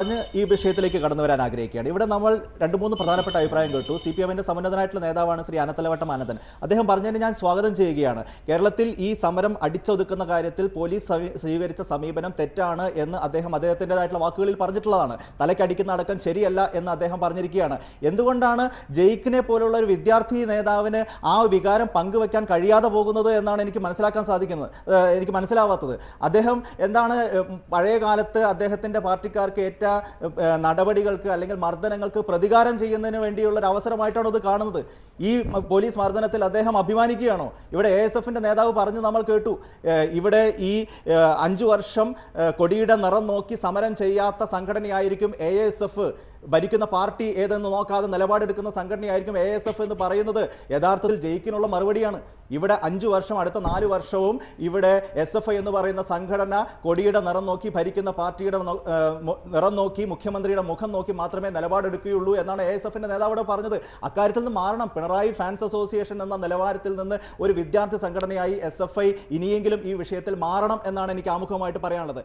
പറഞ്ഞ് ഈ വിഷയത്തിലേക്ക് കടന്നു വരാൻ ആഗ്രഹിക്കുകയാണ്. ഇവിടെ നമ്മൾ രണ്ട് മൂന്ന് പ്രധാനപ്പെട്ട അഭിപ്രായം കേട്ടു. സി പി എമ്മിന്റെ സമുന്നതനായിട്ടുള്ള നേതാവാണ് ശ്രീ അനത്തലവട്ടം ആനന്ദൻ. അദ്ദേഹം പറഞ്ഞതിന് ഞാൻ സ്വാഗതം ചെയ്യുകയാണ്. കേരളത്തിൽ ഈ സമരം അടിച്ചൊതുക്കുന്ന കാര്യത്തിൽ പോലീസ് സ്വീകരിച്ച സമീപനം തെറ്റാണ് എന്ന് അദ്ദേഹം അദ്ദേഹത്തിന്റെതായിട്ടുള്ള വാക്കുകളിൽ പറഞ്ഞിട്ടുള്ളതാണ്. തലയ്ക്കടിക്കുന്ന അടക്കം ശരിയല്ല എന്ന് അദ്ദേഹം പറഞ്ഞിരിക്കുകയാണ്. എന്തുകൊണ്ടാണ് ജയിക്കിനെ പോലുള്ള ഒരു വിദ്യാർത്ഥി നേതാവിന് ആ വികാരം പങ്കുവെക്കാൻ കഴിയാതെ പോകുന്നത് എന്നാണ് എനിക്ക് മനസ്സിലാക്കാൻ സാധിക്കുന്നത് എനിക്ക് മനസ്സിലാവാത്തത്. അദ്ദേഹം എന്താണ് പഴയ കാലത്ത് അദ്ദേഹത്തിന്റെ പാർട്ടിക്കാർക്ക് ഏറ്റ ഏഹ് നടപടികൾക്ക് അല്ലെങ്കിൽ മർദ്ദനങ്ങൾക്ക് പ്രതികാരം ചെയ്യുന്നതിന് വേണ്ടിയുള്ള ഒരു അവസരമായിട്ടാണ് ഇത് കാണുന്നത്. ഈ പോലീസ് മർദ്ദനത്തിൽ അദ്ദേഹം അഭിമാനിക്കുകയാണോ? ഇവിടെ എ എസ് എഫിന്റെ നേതാവ് പറഞ്ഞു നമ്മൾ കേട്ടു. ഇവിടെ ഈ അഞ്ചു വർഷം കൊടിയുടെ നിറം നോക്കി സമരം ചെയ്യാത്ത സംഘടനയായിരിക്കും എ എസ് എഫ് ഭരിക്കുന്ന പാർട്ടി ഏതെന്ന് നോക്കാതെ നിലപാടെടുക്കുന്ന സംഘടനയായിരിക്കും എ എസ് എഫ് എന്ന് പറയുന്നത്. യഥാർത്ഥത്തിൽ ജയിക്കിനുള്ള മറുപടിയാണ്. ഇവിടെ അഞ്ചു വർഷം അടുത്ത നാല് വർഷവും ഇവിടെ എസ് എഫ് ഐ എന്ന് പറയുന്ന സംഘടന കൊടിയുടെ നിറം നോക്കി ഭരിക്കുന്ന പാർട്ടിയുടെ നിറം നോക്കി മുഖ്യമന്ത്രിയുടെ മുഖം നോക്കി മാത്രമേ നിലപാടെടുക്കുകയുള്ളൂ എന്നാണ് എ എസ് എഫിന്റെ നേതാവ് പറഞ്ഞത്. അക്കാര്യത്തിൽ നിന്ന് മാറണം. പിണറായി ഫാൻസ് അസോസിയേഷൻ എന്ന നിലവാരത്തിൽ നിന്ന് ഒരു വിദ്യാർത്ഥി സംഘടനയായി എസ് ഇനിയെങ്കിലും ഈ വിഷയത്തിൽ മാറണം എന്നാണ് എനിക്ക് ആമുഖമായിട്ട് പറയാനുള്ളത്.